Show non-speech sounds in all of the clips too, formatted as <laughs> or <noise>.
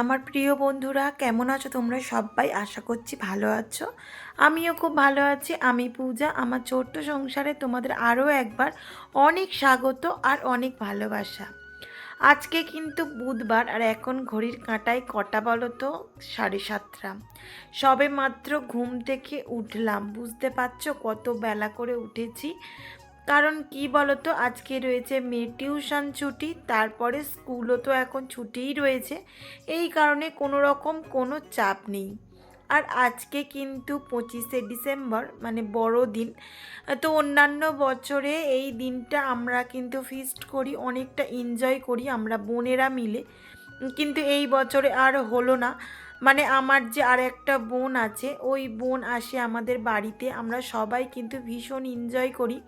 আমার প্রিয় বন্ধুরা, কেমন আছো তোমরা সবাই? আশা করছি ভালো আছো। আমিও খুব ভালো আছি। আমি পূজা। আমার ছোট্ট সংসারে তোমাদের আরও একবার অনেক স্বাগত আর অনেক ভালোবাসা। আজকে কিন্তু বুধবার আর এখন ঘড়ির কাঁটায় কটা বলো তো? সাড়ে সাতটা। সবে মাত্র ঘুম থেকে উঠলাম। বুঝতে পারছ কত বেলা করে উঠেছি। কারণ কি বলতো, আজকে রয়েছে মেয়ে টিউশন ছুটি, তারপরে স্কুলও তো এখন ছুটিই রয়েছে। এই কারণে কোনো রকম কোনো চাপ নেই। আর আজকে কিন্তু পঁচিশে ডিসেম্বর মানে বড়দিন তো অন্যান্য বছরে এই দিনটা আমরা কিন্তু ফিস্ট করি, অনেকটা এনজয় করি আমরা বোনেরা মিলে। কিন্তু এই বছরে আর হলো না। মানে আমার যে আর একটা বোন আছে, ওই বোন আসে আমাদের বাড়িতে। আমরা সবাই কিন্তু ভীষণ এনজয় করি।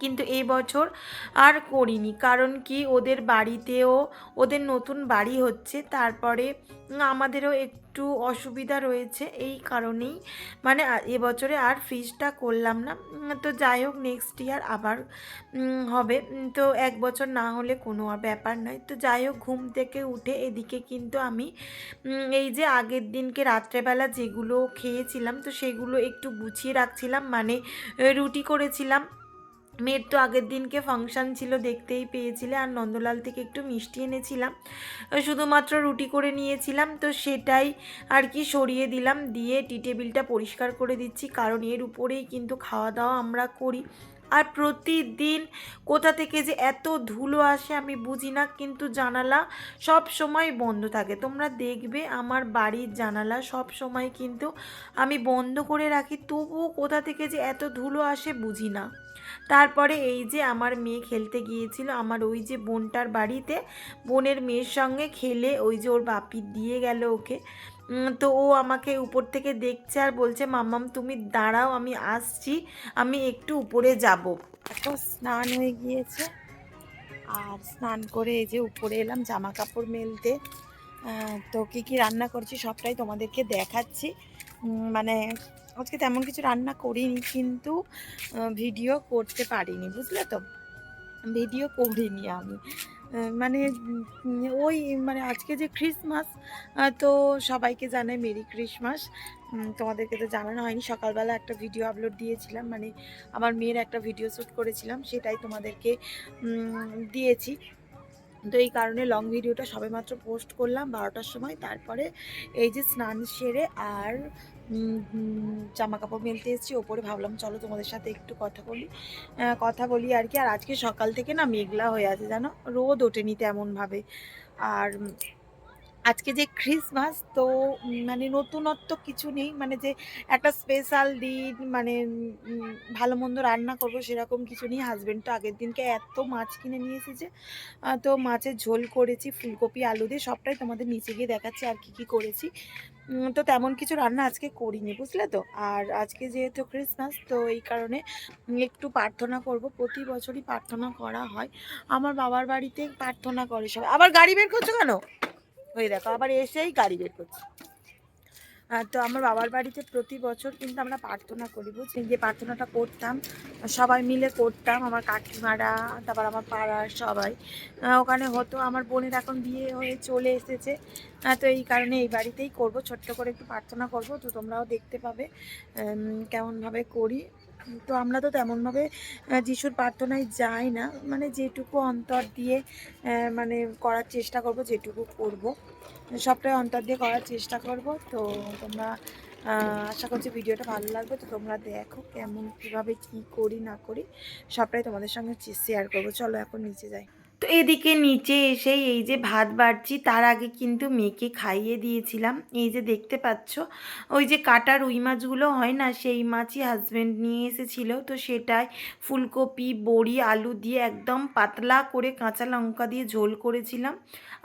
কিন্তু এই বছর আর করিনি। কারণ কি, ওদের বাড়িতেও, ওদের নতুন বাড়ি হচ্ছে, তারপরে আমাদেরও একটু অসুবিধা রয়েছে এই কারণেই। মানে এবছরে আর ফ্রিজটা করলাম না। তো যাই হোক নেক্সট ইয়ার আবার হবে। তো এক বছর না হলে কোনো আর ব্যাপার নয়। তো যাই হোক, ঘুম থেকে উঠে এদিকে কিন্তু আমি এই যে আগের দিনকে রাত্রেবেলা যেগুলো খেয়েছিলাম, তো সেগুলো একটু গুছিয়ে রাখছিলাম। মানে রুটি করেছিলাম। মেয়ের তো আগের দিনকে ফাংশান ছিল, দেখতেই পেয়েছিলে। আর নন্দলাল থেকে একটু মিষ্টি এনেছিলাম। শুধুমাত্র রুটি করে নিয়েছিলাম, তো সেটাই আর কি সরিয়ে দিলাম। দিয়ে টি টেবিলটা পরিষ্কার করে দিচ্ছি, কারণ এর উপরেই কিন্তু খাওয়া দাওয়া আমরা করি। আর প্রতিদিন কোথা থেকে যে এত ধুলো আসে আমি বুঝি না, কিন্তু জানালা সব সময় বন্ধ থাকে। তোমরা দেখবে আমার বাড়ির জানালা সব সময় কিন্তু আমি বন্ধ করে রাখি, তবুও কোথা থেকে যে এত ধুলো আসে বুঝি না। তারপরে এই যে আমার মেয়ে খেলতে গিয়েছিল, আমার ওই যে বোনটার বাড়িতে, বোনের মেয়ের সঙ্গে খেলে ওই যে ওর বাপি দিয়ে গেল ওকে। তো ও আমাকে উপর থেকে দেখছে আর বলছে, মাম্মাম, তুমি দাঁড়াও, আমি আসছি, আমি একটু উপরে যাব। এখন স্নান হয়ে গিয়েছে। আর স্নান করে এই যে উপরে এলাম জামা কাপড় মেলতে তো কী কী রান্না করছি সবটাই তোমাদেরকে দেখাচ্ছি। মানে আজকে তেমন কিছু রান্না করিনি, কিন্তু ভিডিও করতে পারিনি, বুঝলে তো? ভিডিও করিনি আমি। মানে ওই মানে আজকে যে ক্রিসমাস তো সবাইকে জানাই মেরি ক্রিসমাস তোমাদেরকে তো জানানো হয়নি, সকালবেলা একটা ভিডিও আপলোড দিয়েছিলাম মানে আমার মেয়ের একটা ভিডিও শ্যুট করেছিলাম, সেটাই তোমাদেরকে দিয়েছি। তো এই কারণে লং ভিডিওটা সবেমাত্র পোস্ট করলাম বারোটার সময়, তারপরে এই যে স্নান সেরে আর জামা কাপড় মেলতে এসেছি। ওপরে ভাবলাম, চলো তোমাদের সাথে একটু কথা বলি। কথা বলি আর কি। আর আজকে সকাল থেকে না মেঘলা হয়ে আছে, জানো? রোদ ওঠেনি তেমনভাবে। আর আজকে যে ক্রিসমাস তো মানে নতুনত্ব কিছু নেই। মানে যে একটা স্পেশাল দিন মানে ভালো মন্দ রান্না করব সেরকম কিছু নেই। হাজব্যান্ড তো আগের দিনকে এত মাছ কিনে নিয়ে এসেছে। তো মাছের ঝোল করেছি, ফুলকপি, আলু দিয়ে সবটাই তোমাদের নিচে গিয়ে দেখাচ্ছি আর কি কি করেছি। তো তেমন কিছু রান্না আজকে করিনি, বুঝলে তো? আর আজকে যেহেতু ক্রিসমাস তো এই কারণে একটু প্রার্থনা করব। প্রতি বছরই প্রার্থনা করা হয়। আমার বাবার বাড়িতে প্রার্থনা করে সবাই। আবার গাড়ি বের করছ কেন? ওই দেখো, আবার এসেই গাড়ি বের করছে। তো আমার বাবার বাড়িতে প্রতি বছর কিন্তু আমরা প্রার্থনা করি, বুঝলি? যে প্রার্থনাটা করতাম, সবাই মিলে করতাম, আমার কাকিমারা, তারপর আমার পাড়ার সবাই। ওখানে হতো, আমার বোনের এখন বিয়ে হয়ে চলে এসেছে। তো এই কারণে এই বাড়িতেই করব, ছোট্ট করে একটু প্রার্থনা করব, তো তোমরাও দেখতে পাবে কেমনভাবে করি। তো আমরা তো তেমনভাবে যিশুর প্রার্থনায় যাই না। মানে যেটুকু অন্তর দিয়ে মানে করার চেষ্টা করব, যেটুকু করব। সবটাই অন্তর দিয়ে করার চেষ্টা করব। তো তোমরা আশা করছি ভিডিওটা ভালো লাগবে। তো তোমরা দেখো কেমন, কীভাবে কী করি, না করি, সবটাই তোমাদের সঙ্গে শেয়ার করব। চলো এখন নিচে যাই। তো এদিকে নিচে এসেই এই যে ভাত বাড়ছি, তার আগে কিন্তু মেয়েকে খাইয়ে দিয়েছিলাম। এই যে দেখতে পাচ্ছ, ওই যে কাটা রুই মাছগুলো হয় না, সেই মাছই হাজব্যান্ড নিয়ে এসেছিল। তো সেটাই ফুলকপি, বড়ি, আলু দিয়ে একদম পাতলা করে কাঁচা লঙ্কা দিয়ে ঝোল করেছিলাম।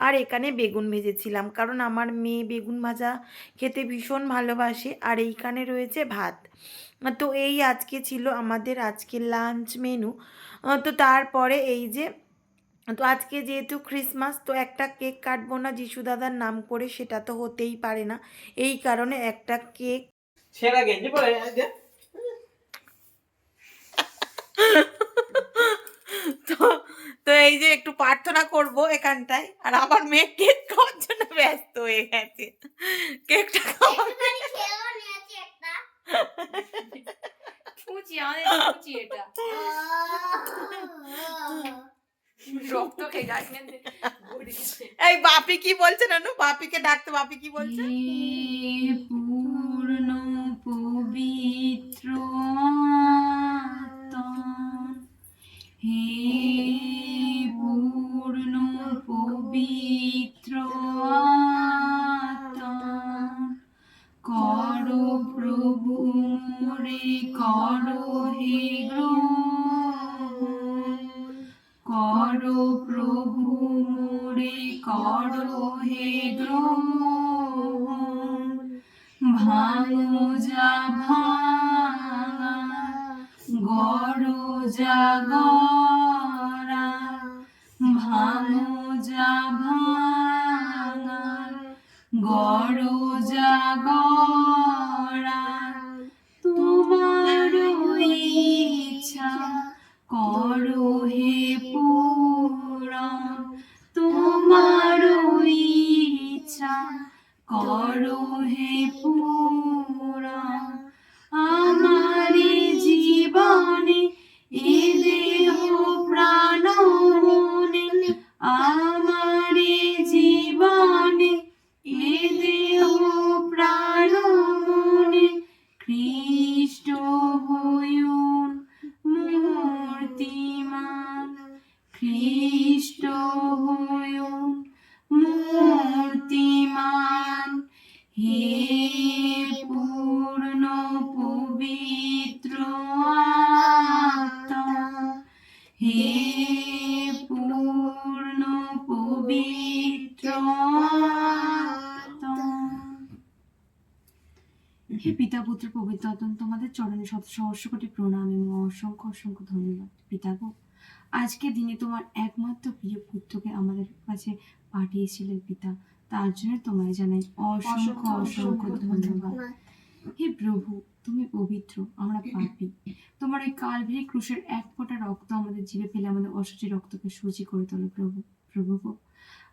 আর এখানে বেগুন ভেজেছিলাম, কারণ আমার মেয়ে বেগুন ভাজা খেতে ভীষণ ভালোবাসে। আর এইখানে রয়েছে ভাত। তো এই আজকে ছিল আমাদের আজকে লাঞ্চ মেনু তো তারপরে এই যে তো আজকে যেহেতু ক্রিসমাস তো একটা কেক কাটবো না যিশু দাদার নাম করে সেটা তো হতেই পারে না। এই কারণে একটা কেক সেরা গেঞ্জি পরে <laughs> তো তো এই যে একটু প্রার্থনা করব এখানটায় আর আমার মেয়ে কেক খাওয়ার জন্য ব্যস্ত হয়ে গেছে কেকটা খাওয়া একটুখানি খেয়েও নিয়েছি একটা। ফুচি আমাদের ফুচি এটা রক্ত খেয়ে যাস না এই বাপি কি বলছে নানু? বাপিকে ডাকতে বাপি কি বলছে? পূর্ণ পবিত্র হে পূর্ণ পবিত্র করো প্রভু, মোরে করো হে গ্রহণ করো হে গ্রহণ ভাঙো যা ভাঙা গড়ো যা গড়া ভাঙো যা ভাঙা গড়ো যা গড়া তোমার ইচ্ছা করো পূরণ করো হে পূরণ হে পূর্ণ হে পূর্ণ হে পিতা, পুত্র, পবিত্র আত্মা, তোমাদের চরণে শত সহস্র কোটি প্রণাম এবং অসংখ্য অসংখ্য ধন্যবাদ। পিতা গো আজকে দিনে তোমার একমাত্র প্রিয় পুত্রকে আমাদের কাছে পাঠিয়েছিলেন পিতা। তার জন্য তোমায় জানাই অসংখ্য অসংখ্য ধন্যবাদ। হে প্রভু তুমি পবিত্র আমরা পাপী। তোমার ওই কালভেরি ক্রুশের এক ফোঁটা রক্ত আমাদের জীবে ফেলে আমাদের অসুচি রক্তকে সুচি করে তোলো প্রভু প্রভু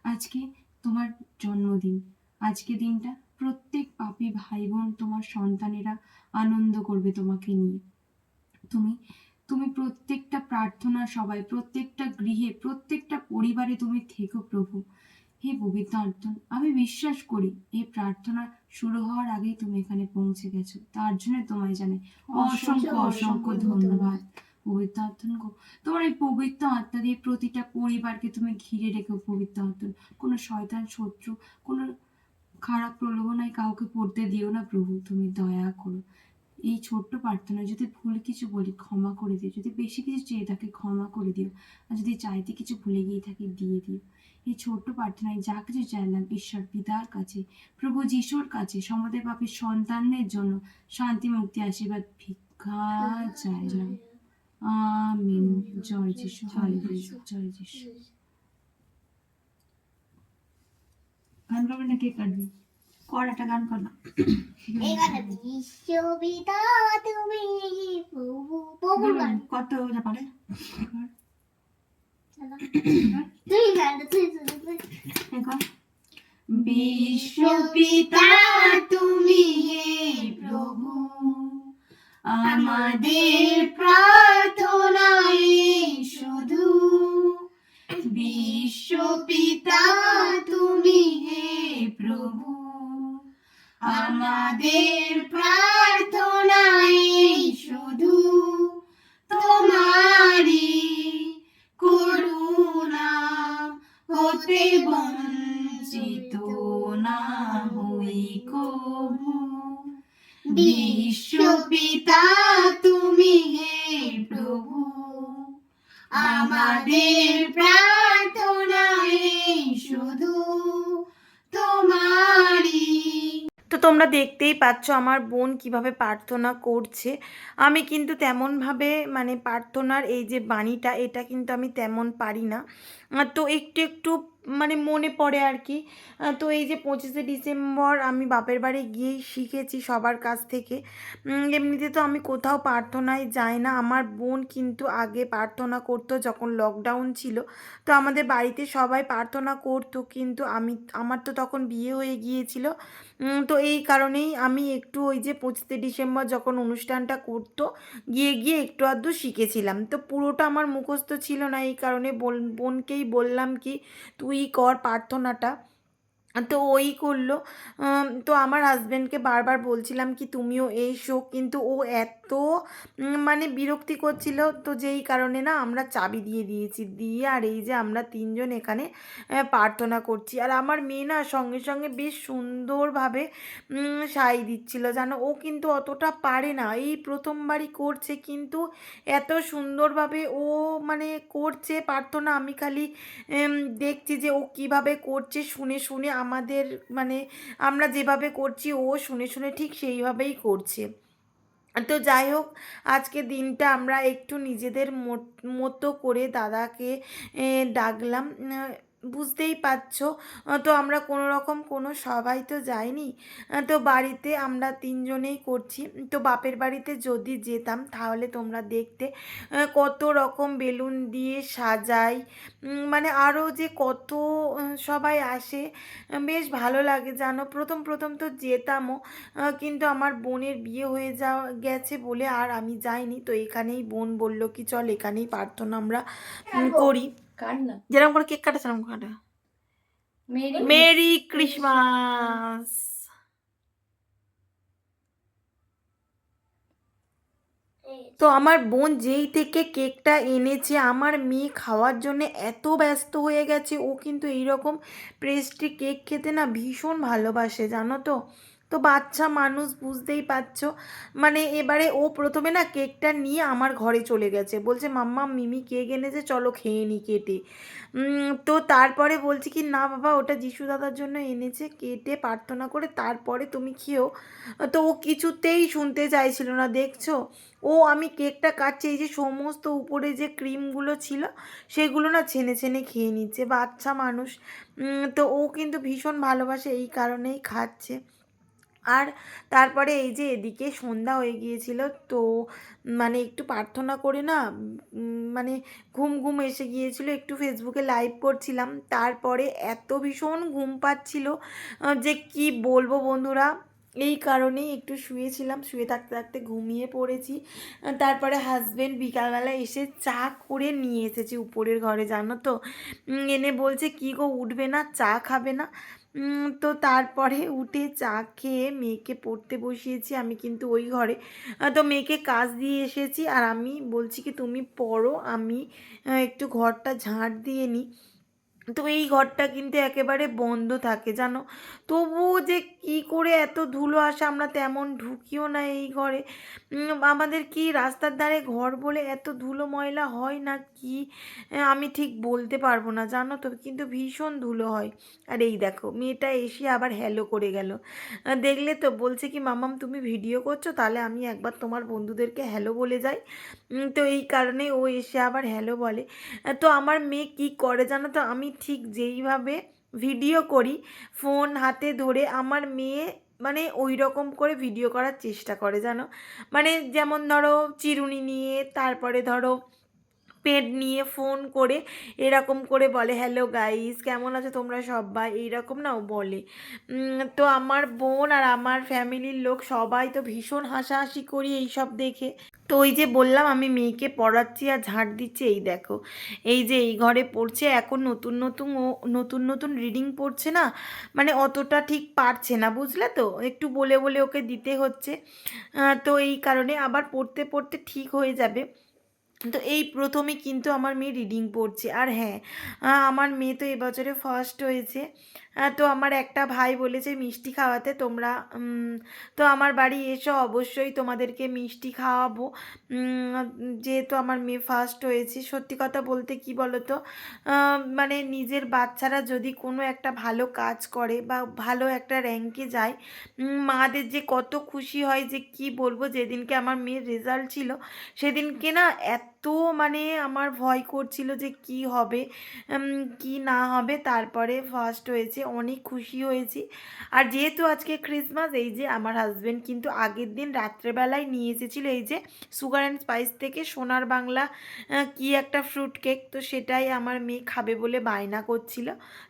আজকে তোমার জন্মদিন। আজকে দিনটা প্রত্যেক পাপী ভাই বোন তোমার সন্তানেরা আনন্দ করবে তোমাকে নিয়ে। তুমি তুমি প্রত্যেকটা প্রার্থনা সবাই প্রত্যেকটা গৃহে প্রত্যেকটা পরিবারে তুমি থেকো প্রভু। হে পবিত্র অর্থন আমি বিশ্বাস করি এই প্রার্থনা শুরু হওয়ার আগেই তুমি এখানে পৌঁছে গেছো। তার জন্য তোমায় জানাই অসংখ্য অসংখ্য ধন্যবাদ। পবিত্র অর্থন গো তোমার এই পবিত্র আত্মা দিয়ে প্রতিটা পরিবারকে তুমি ঘিরে রেখো পবিত্র অর্থন কোনো শয়তান শত্রু কোনো খারাপ প্রলোভনায় কাউকে পড়তে দিও না প্রভু তুমি দয়া করো। এই ছোট্ট প্রার্থনা যদি ভুল কিছু বলি ক্ষমা করে দিও। যদি বেশি কিছু চেয়ে থাকে ক্ষমা করে দিও। আর যদি চাইতে কিছু ভুলে গিয়ে থাকি দিয়ে দিও। এই ছোট্ট প্রার্থনায় যা কিছু চাইলাম ঈশ্বর পিতার কাছে প্রভু যিশুর কাছে সমদের পাপের সন্তানদের জন্য শান্তি মুক্তি আশীর্বাদ ভিক্ষা চাইলাম আমিন। জয় যিশু। জয় যিশু। গান গাবে না কে কাটবি কর একটা গান কর না। বিশ্ববিদা তুমি প্রভু প্রভুর কত পারে তুই গান তুই তুই তুই বিশ্বপিতা তুমি প্রভু আমাদের প্রার্থনাই শুধু। বিশ্বপিতা তুমি হে প্রভু। আমাদের প্রার্থনাই শুধু। তোমারি বিশ্বপিতা তুমি হে প্রভু। আমাদের প্রার্থনাই তোমরা দেখতেই পাচ্ছ আমার বোন কীভাবে প্রার্থনা করছে। আমি কিন্তু তেমনভাবে মানে প্রার্থনার এই যে বাণীটা, এটা কিন্তু আমি তেমন পারি না। তো একটু একটু মানে মনে পড়ে আর কি। তো এই যে পঁচিশে ডিসেম্বর আমি বাপের বাড়ি গিয়েই শিখেছি সবার কাছ থেকে। এমনিতে তো আমি কোথাও প্রার্থনায় যাই না। আমার বোন কিন্তু আগে প্রার্থনা করতো যখন লকডাউন ছিল। তো আমাদের বাড়িতে সবাই প্রার্থনা করতো, কিন্তু আমি, আমার তো তখন বিয়ে হয়ে গিয়েছিল। তো এই কারণেই আমি একটু ওই যে পঁচিশে ডিসেম্বর যখন অনুষ্ঠানটা করতো, গিয়ে গিয়ে একটু আধটু শিখেছিলাম। তো পুরোটা আমার মুখস্থ ছিল না এই কারণে বোন- বোনকেই বললাম কি, তুই কর প্রার্থনাটা। তো ওই করল। তো আমার হাজব্যান্ডকে বারবার বলছিলাম কি, তুমিও এসো। কিন্তু ও এত মানে বিরক্তি করছিল তো যেই কারণে না আমরা চাবি দিয়ে দিয়েছি। দিয়ে আর এই যে আমরা তিনজন এখানে প্রার্থনা করছি। আর আমার মেয়ে না সঙ্গে সঙ্গে বেশ সুন্দরভাবে সাই দিচ্ছিল। জানো ও কিন্তু অতটা পারে না। এই প্রথমবারই করছে কিন্তু এত সুন্দরভাবে ও মানে করছে প্রার্থনা। আমি খালি দেখছি যে ও কীভাবে করছে। শুনে শুনে আমাদের মানে আমরা যেভাবে করছি, ও শুনে শুনে ঠিক সেইভাবেই করছে। তো যাই হোক, আজকে দিনটা আমরা একটু নিজেদের মত- করে দাদাকে ডাকলাম। বুঝতেই পারছ। তো আমরা কোনো রকম কোনো সবাই তো যাইনি। তো বাড়িতে আমরা তিনজনেই করছি। তো বাপের বাড়িতে যদি যেতাম তাহলে তোমরা দেখতে কত রকম বেলুন দিয়ে সাজাই। মানে আরও যে কত সবাই আসে বেশ ভালো লাগে জানো। প্রথম প্রথম তো যেতামও কিন্তু আমার বোনের বিয়ে হয়ে যাওয়া গেছে বলে আর আমি যাইনি। তো এখানেই বোন বলল কি চল এখানেই প্রার্থনা আমরা করি। না? যেরকম করে কেক কাটা সেরকম কাটা। Merry Christmas. তো আমার বোন যেই থেকে কেকটা এনেছে আমার মেয়ে খাওয়ার জন্য এত ব্যস্ত হয়ে গেছে। ও কিন্তু এইরকম প্রেস্ট্রি কেক খেতে না ভীষণ ভালোবাসে জানো তো? তো বাচ্চা মানুষ বুঝতেই পারছ। মানে এবারে ও প্রথমে না কেকটা নিয়ে আমার ঘরে চলে গেছে। বলছে, মাম্মা, মিমি কেক এনেছে, চলো খেয়ে নি কেটে। তো তারপরে বলছি কি, না বাবা, ওটা যিশু দাদার জন্য এনেছে, কেটে প্রার্থনা করে তারপরে তুমি খেও। তো ও কিছুতেই শুনতে চাইছিল না, দেখছ? ও, আমি কেকটা কাটছি, এই যে সমস্ত উপরে যে ক্রিমগুলো ছিল, সেগুলো না ছেনে ছেনে খেয়ে নিচ্ছে, বাচ্চা মানুষ। তো ও কিন্তু ভীষণ ভালোবাসে, এই কারণেই খাচ্ছে। আর তারপরে এই যে এদিকে সন্ধ্যা হয়ে গিয়েছিল, তো মানে একটু প্রার্থনা করে না মানে ঘুম ঘুম এসে গিয়েছিল, একটু ফেসবুকে লাইভ করছিলাম। তারপরে এত ভীষণ ঘুম পাচ্ছিল যে কি বলব বন্ধুরা, এই কারণেই একটু শুয়েছিলাম, শুয়ে থাকতে থাকতে ঘুমিয়ে পড়েছি। তারপরে হাজবেন্ড বিকালবেলা এসে চা করে নিয়ে এসেছি উপরের ঘরে, জানো তো? এনে বলছে, কি গো, উঠবে না, চা খাবে না? তো তারপরে উঠে চা খেয়ে মেয়েকে পড়তে বসিয়েছি, আমি কিন্তু ওই ঘরে। তো মেয়েকে কাজ দিয়ে এসেছি আর আমি বলছি কি, তুমি পড়ো, আমি একটু ঘরটা ঝাঁট দিয়ে নিই। তো এই ঘরটা কিন্তু একেবারে বন্ধ থাকে, জানো? তবুও যে কি করে এত ধুলো আসে আমরা তেমন ঢুকিও না এই ঘরে। আমাদের কি রাস্তার ধারে ঘর বলে এত ধুলো ময়লা হয় না কি? আমি ঠিক বলতে পারব না, জানো তো? কিন্তু ভীষণ ধুলো হয়। আর এই দেখো, মেয়েটা এসে আবার হ্যালো করে গেল। দেখলে তো? বলছে কি, মামাম, তুমি ভিডিও করছ? তাহলে আমি একবার তোমার বন্ধুদেরকে হ্যালো বলে যাই। তো এই কারণে ও এসে আবার হ্যালো বলে। তো আমার মেয়ে কি করে জানো তো? আমি ঠিক যেইভাবে ভিডিও করি ফোন হাতে ধরে আমার মেয়ে মানে ওই রকম করে ভিডিও করার চেষ্টা করে, জানো? মানে যেমন ধরো চিরুনি নিয়ে, তারপরে ধরো পেড নিয়ে ফোন করে এরকম করে বলে হ্যালো গাইস কেমন আছো তোমরা সবাই? এইরকম না ও বলে। তো আমার বোন আর আমার ফ্যামিলির লোক সবাই তো ভীষণ হাসাহাসি করি এইসব দেখে। তো ওই যে বললাম, আমি মেয়েকে পড়াচ্ছি আর ঝাঁট দিচ্ছি, এই দেখো। এই যে এই ঘরে পড়ছে, এখন নতুন নতুন ও, নতুন নতুন রিডিং পড়ছে না? মানে অতটা ঠিক পারছে না, বুঝলে তো? একটু বলে বলে ওকে দিতে হচ্ছে। তো এই কারণে আবার পড়তে পড়তে ঠিক হয়ে যাবে। তো এই প্রথমে কিন্তু আমার মেয়ে রিডিং পড়ছে। আর হ্যাঁ আমার মেয়ে তো এবছরে ফার্স্ট হয়েছে। তো আমার একটা ভাই বলেছে মিষ্টি খাওয়াতে, তোমরা তো আমার বাড়ি এসো অবশ্যই তোমাদেরকে মিষ্টি খাওয়াবো। যেহেতু আমার মেয়ে ফার্স্ট হয়েছে, সত্যি কথা বলতে কি বলো তো মানে নিজের বাচ্চারা যদি কোনো একটা ভালো কাজ করে বা ভালো একটা র্যাঙ্কে যায় মাদের যে কত খুশি হয় যে কি বলব, যেদিনকে আমার মেয়ের রেজাল্ট ছিল, সেদিনকে না এত এত মানে আমার ভয় করছিল যে কি হবে কি না হবে। তারপরে ফার্স্ট হয়েছে, অনেক খুশি হয়েছি। আর যেহেতু আজকে ক্রিসমাস এই যে আমার হাজব্যান্ড কিন্তু আগের দিন রাত্রেবেলায় নিয়ে এসেছিল এই যে সুগার অ্যান্ড স্পাইস থেকে সোনার বাংলা কি একটা ফ্রুট কেক তো সেটাই আমার মেয়ে খাবে বলে বায়না করছিল।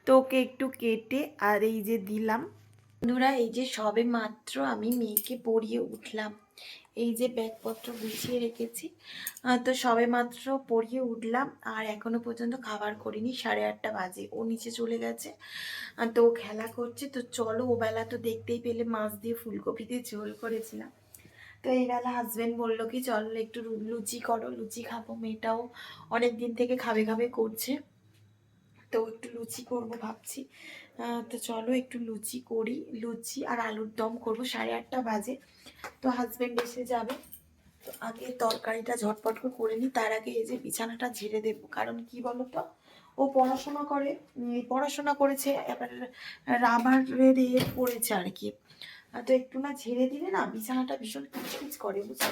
তো ওকে একটু কেটে আর এই যে দিলাম। বন্ধুরা, এই যে সবে মাত্র আমি মেয়েকে পড়িয়ে উঠলাম। এই যে ব্যাগপত্র গুছিয়ে রেখেছি। তো সবে মাত্র পড়িয়ে উঠলাম আর এখনও পর্যন্ত খাবার করিনি, সাড়ে আটটা বাজে। ও নিচে চলে গেছে তো খেলা করছে। তো চলো ও বেলা তো দেখতেই পেলে মাছ দিয়ে ফুলকপি দিয়ে ঝোল করেছিলাম। তো এই বেলা হাজব্যান্ড বলল কি, চল একটু লুচি করো, লুচি খাব। মেয়েটাও অনেক দিন থেকে খাবে খাবে করছে। তো একটু লুচি করব ভাবছি। তো চলো একটু লুচি করি। লুচি আর আলুর দম করব, সাড়ে আটটা বাজে। তো হাজব্যান্ড এসে যাবে। তো আগে তরকারিটা ঝটপট করে নিই তার আগে এই যে বিছানাটা ঝেড়ে দেবো। কারণ কি বলো তো ও পড়াশোনা করে পড়াশোনা করেছে, এবার রাবারের ইয়ে পড়েছে আর কি। তো একটু না ঝেড়ে দিলে না বিছানাটা ভীষণ কিচকিচ করে, বুঝছ?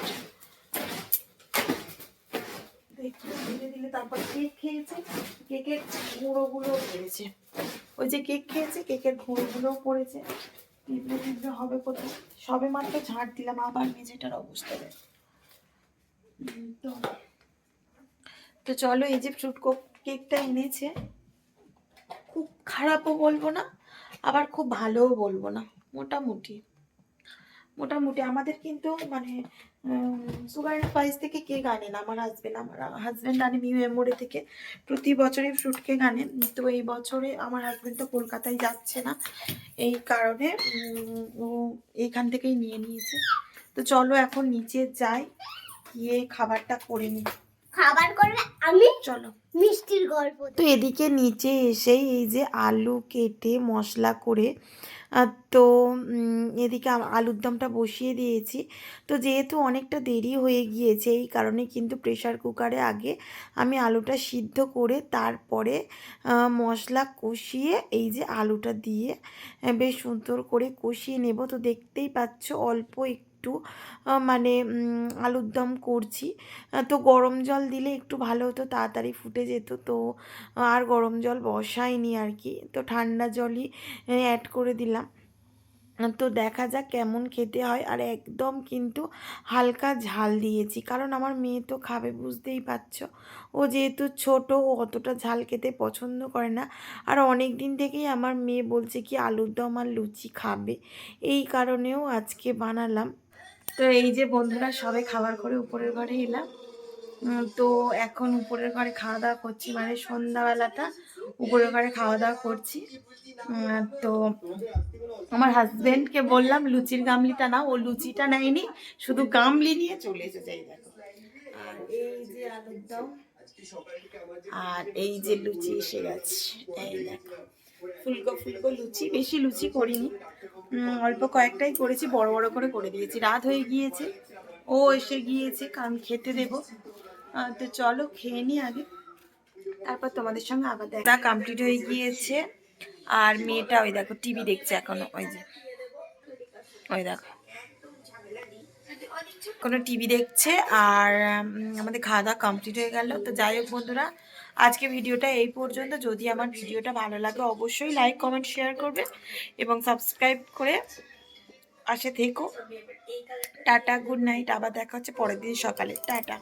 তো একটু ঝেড়ে দিলে তারপর কেক খেয়েছে কেকের গুঁড়োগুলো পড়েছে। ওই যে কেক খেয়েছে, কেকের গুঁড়োগুলোও পড়েছে। পিঁপড়ে পিঁপড়ে হবে কোথায়? সবে মাত্র ঝাড় দিলাম, আবার মেঝেটার অবস্থা তো তো চলো, এই যে ফ্রুট কেকটা এনেছে। খুব খারাপও বলব না, আবার খুব ভালোও বলব না, মোটামুটি। মোটামুটি আমাদের কিন্তু মানে সুগার স্পাইস থেকে কেক আনে না? আমার হাজবেন্ড আমার হাজবেন্ড আনে মিউ মেমোরি থেকে প্রতি বছরই ফ্রুট কেক তো এই বছরে আমার হাজবেন্ড তো কলকাতায় যাচ্ছে না। এই কারণে ও এইখান থেকেই নিয়ে নিয়েছে। তো চলো এখন নিচে যাই গিয়ে খাবারটা করে নিই। খাবার করবে আমি? চলো। মিষ্টির গল্প তো এদিকে নিচে এসেই এই যে আলু কেটে মশলা করে তো এদিকে আলুর দমটা বসিয়ে দিয়েছি। তো যেহেতু অনেকটা দেরি হয়ে গিয়েছে, এই কারণে কিন্তু প্রেশার কুকারে আগে আমি আলুটা সিদ্ধ করে তারপরে মশলা কষিয়ে এই যে আলুটা দিয়ে বেশ সুন্দর করে কষিয়ে নেব। তো দেখতেই পাচ্ছ অল্প একটু আহ, মানে আলুর দম করছি। তো গরম জল দিলে একটু ভালো হতো তাড়াতাড়ি ফুটে যেত। তো আর গরম জল বসাইনি আর কি। তো ঠান্ডা জলই অ্যাড করে দিলাম। তো দেখা যাক কেমন খেতে হয়। আর একদম কিন্তু হালকা ঝাল দিয়েছি। কারণ আমার মেয়ে তো খাবে বুঝতেই পারছ। ও যেহেতু ছোট ও অতটা ঝাল খেতে পছন্দ করে না। আর অনেক দিন থেকেই আমার মেয়ে বলছে কি আলুর দম আর লুচি খাবে। এই কারণেও আজকে বানালাম। তো এই যে বন্ধুরা সবাই খাবার করে উপরের ঘরে এলাম। তো এখন উপরের ঘরে খাওয়া দাওয়া করছি মানে সন্ধ্যাবেলাটা উপরের ঘরে খাওয়া দাওয়া করছি। তো আমার হাজবেন্ডকে বললাম, লুচির গামলিটা না ও লুচিটা নেয়নি, শুধু গামলি নিয়ে চলে এসেছে, এই দেখো। আর এই যে আলুর আর এই যে লুচি এসে গেছে, এই দেখো। ফুলকো ফুলকো লুচি, বেশি লুচি করিনি। অল্প কয়েকটাই করেছি, বড় বড় করে করে দিয়েছি। রাত হয়ে গিয়েছে, ও এসে গিয়েছে কারণ খেতে দেবো। তো চলো, খেয়ে নি আগে। তারপর তোমাদের সঙ্গে আবার দেখা। কমপ্লিট হয়ে গিয়েছে, আর মেয়েটা ওই দেখো টিভি দেখছে এখনও, ওই যে। ওই দেখো। কোনো টিভি দেখছে, আর আমাদের খাওয়া দাওয়া কমপ্লিট হয়ে গেল। তো যাই হোক বন্ধুরা আজকে ভিডিওটা এই পর্যন্ত। যদি আমার ভিডিওটা ভালো লাগে, অবশ্যই লাইক কমেন্ট শেয়ার করবে এবং সাবস্ক্রাইব করে আসে থেকো। টাটা গুড নাইট আবার দেখা হচ্ছে পরের দিন সকালে। টাটা।